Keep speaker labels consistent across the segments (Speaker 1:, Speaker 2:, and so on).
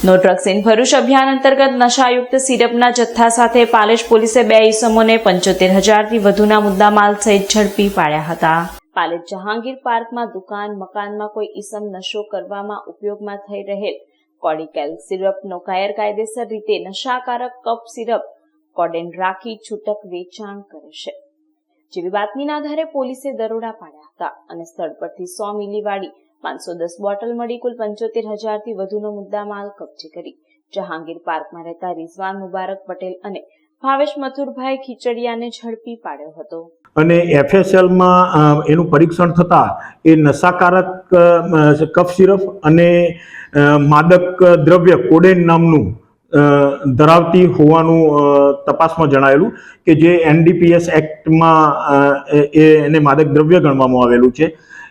Speaker 1: No drugs in Bharuch અભિયાન અંતર્ગત નશાયુક્ત સિરપના જથ્થા સાથે પાલેજ પોલીસે બે ઈસમોને પંચોતેર હજારથી વધુના મુદ્દામાલ સહિત ઝડપી પાડ્યા હતા. પાલેજ જહાંગીર પાર્કમાં દુકાન, મકાનમાં કોઈ ઈસમ નશો કરવામાં ઉપયોગમાં થઈ રહેલ. કોડિકેલ સિરપનો ગેરકાયદેસર રીતે નશાકારક કપ સિરપ કોડેન રાખી છૂટક વેચાણ કરે છે. જેવી બાતમીના આધારે પોલીસે દરોડા પાડ્યા હતા અને સ્થળ પરથી સો મિલીવાળી પાંચસો દસ બોટલ મળી કુલ પંચોતેર હજારથી વધુનો મુદ્દામાલ કબજે કરી. જહાંગીર પાર્કમાં રહેતા રિઝવાન મુબારક પટેલ અને ભાવેશ મથુરભાઈ ખીચડિયાને ઝડપી પાડ્યો હતો.
Speaker 2: અને એફએસએલમાં એનું પરીક્ષણ થતાં એ નશાકારક કફ સિરપ અને માદક દ્રવ્ય કોડેન નામનું ધરાવતી હોવાનું તપાસમાં જણાયેલું કે જે એનડીપીએસ એક્ટમાં એને માદક દ્રવ્ય ગણવામાં આવેલું છે.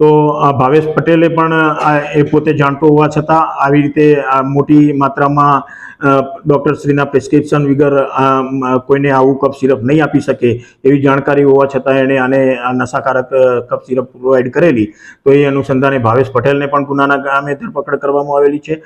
Speaker 2: તો ભાવેશ પટેલે પણ એ પોતે જાણતો હોવા છતાં આવી રીતે મોટી માત્રામાં ડૉક્ટર ડૉક્ટરશ્રીના પ્રિસ્ક્રિપ્શન વગર કોઈને આવું કપ સિરપ નહીં આપી શકે એવી જાણકારી હોવા છતાં એણે આને નશાકારક કફ સિરપ પ્રોવાઈડ કરેલી. તો એ અનુસંધાને ભાવેશ પટેલને પણ ગુનાના કામે ધરપકડ કરવામાં આવેલી છે.